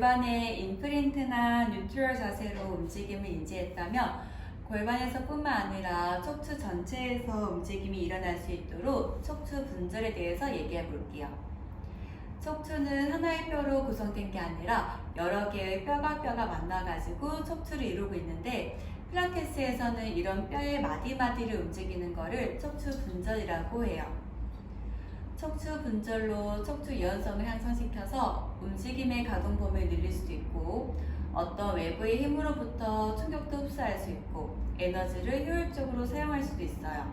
골반의 인프린트나 뉴트럴 자세로 움직임을 인지했다면 골반에서뿐만 아니라 척추 전체에서 움직임이 일어날 수 있도록 척추 분절에 대해서 얘기해 볼게요. 척추는 하나의 뼈로 구성된 게 아니라 여러 개의 뼈가 뼈가 만나가지고 척추를 이루고 있는데 플라테스에서는 이런 뼈의 마디마디를 움직이는 거를 척추 분절이라고 해요. 척추 분절로 척추 유연성을 향상시켜서 움직임의 가동 범위를 늘릴 수도 있고 어떤 외부의 힘으로부터 충격도 흡수할 수 있고 에너지를 효율적으로 사용할 수도 있어요.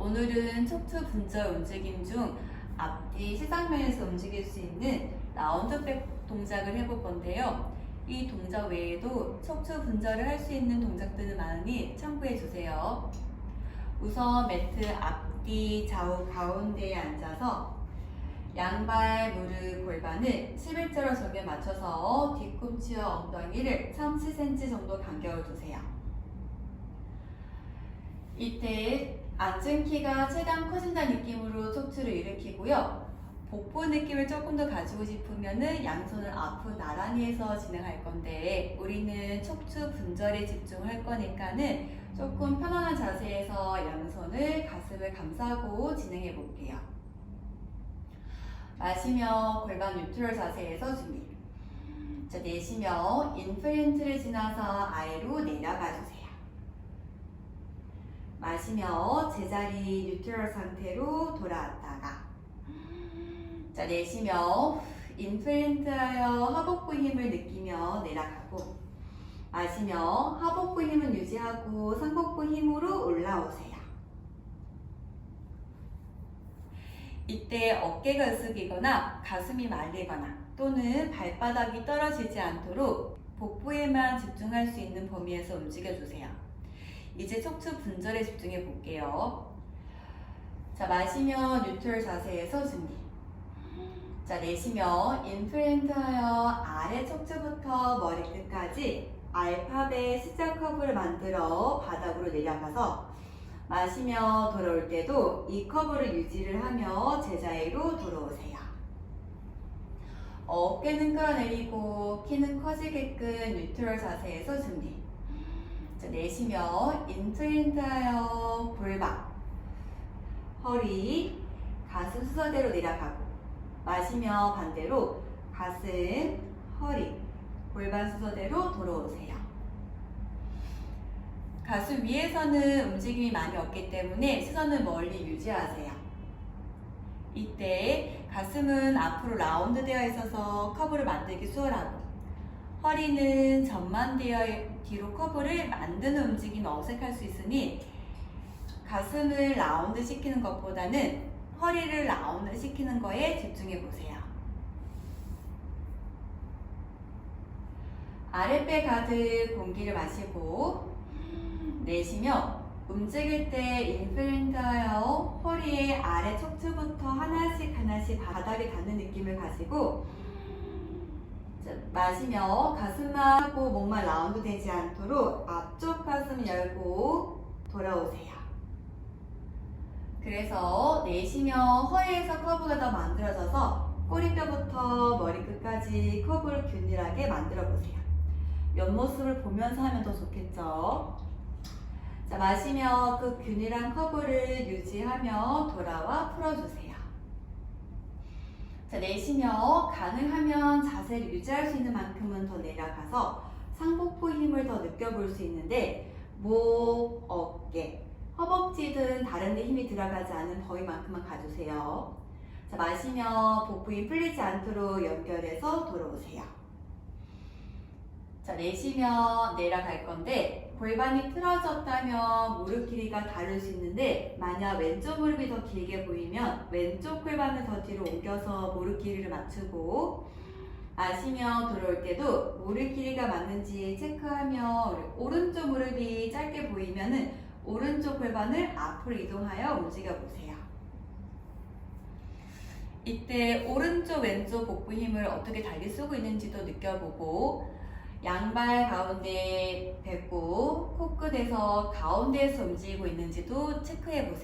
오늘은 척추 분절 움직임 중 앞뒤 시상면에서 움직일 수 있는 라운드백 동작을 해볼 건데요. 이 동작 외에도 척추 분절을 할 수 있는 동작들은 많으니 참고해 주세요. 우선 매트 앞뒤 좌우 가운데에 앉아서 양발 무릎 골반을 11자로 적에 맞춰서 뒤꿈치와 엉덩이를 30cm 정도 간격을 두세요. 이때 앉은 키가 최대한 커진다는 느낌으로 척추를 일으키고요. 복부 느낌을 조금 더 가지고 싶으면은 양손을 앞으로 나란히 해서 진행할 건데 우리는 척추 분절에 집중할 거니까는 조금 편안한 자세에서 양손을 가슴을 감싸고 진행해 볼게요. 마시며 골반 뉴트럴 자세에서 준비. 자, 내쉬며 인플린트를 지나서 아래로 내려가 주세요. 마시며 제자리 뉴트럴 상태로 돌아왔다가 자, 내쉬며 인플린트하여 하복부 힘을 느끼며 내려가고 마시며 하복부 힘은 유지하고 상복부 힘으로 올라오세요. 이때 어깨가 으쓱이거나 가슴이 말리거나 또는 발바닥이 떨어지지 않도록 복부에만 집중할 수 있는 범위에서 움직여주세요. 이제 척추 분절에 집중해 볼게요. 자, 마시며 뉴트럴 자세에서 준비. 자, 내쉬며 인플랜트하여 아래 척추부터 머리 끝까지 알파벳 C자 커브를 만들어 바닥으로 내려가서 마시며 돌아올 때도 이 커브를 유지를 하며 제자리로 돌아오세요. 어깨는 끌어내리고 키는 커지게끔 뉴트럴 자세에서 준비. 자, 내쉬며 인플린트하여 골반, 허리, 가슴 순서대로 내려가고 마시며 반대로 가슴, 허리, 골반 순서대로 돌아오세요. 가슴 위에서는 움직임이 많이 없기 때문에 시선을 멀리 유지하세요. 이때 가슴은 앞으로 라운드 되어 있어서 커브를 만들기 수월하고 허리는 전만 되어 뒤로 커브를 만드는 움직임이 어색할 수 있으니 가슴을 라운드 시키는 것보다는 허리를 라운드 시키는 거에 집중해 보세요. 아랫배 가득 공기를 마시고 내쉬며 움직일 때 인플린트하여 허리의 아래 척추부터 하나씩 하나씩 바닥에 닿는 느낌을 가지고 자, 마시며 가슴만 하고 목만 라운드 되지 않도록 앞쪽 가슴 열고 돌아오세요. 그래서 내쉬며 허리에서 커브가 더 만들어져서 꼬리뼈부터 머리 끝까지 커브를 균일하게 만들어 보세요. 옆모습을 보면서 하면 더 좋겠죠? 자, 마시며 그 균일한 커브를 유지하며 돌아와 풀어주세요. 자, 내쉬며 가능하면 자세를 유지할 수 있는 만큼은 더 내려가서 상복부 힘을 더 느껴볼 수 있는데 목, 어깨, 허벅지 등 다른 데 힘이 들어가지 않은 범위만큼만 가주세요. 자, 마시며 복부 힘 풀리지 않도록 연결해서 돌아오세요. 자, 내쉬며 내려갈 건데 골반이 틀어졌다면 무릎 길이가 다를 수 있는데 만약 왼쪽 무릎이 더 길게 보이면 왼쪽 골반을 더 뒤로 옮겨서 무릎 길이를 맞추고 마시며 들어올 때도 무릎 길이가 맞는지 체크하며 오른쪽 무릎이 짧게 보이면은 오른쪽 골반을 앞으로 이동하여 움직여 보세요. 이때 오른쪽 왼쪽 복부 힘을 어떻게 달리 쓰고 있는지도 느껴보고 양발 가운데 뱉고 코끝에서 가운데에서 움직이고 있는지도 체크해 보세요.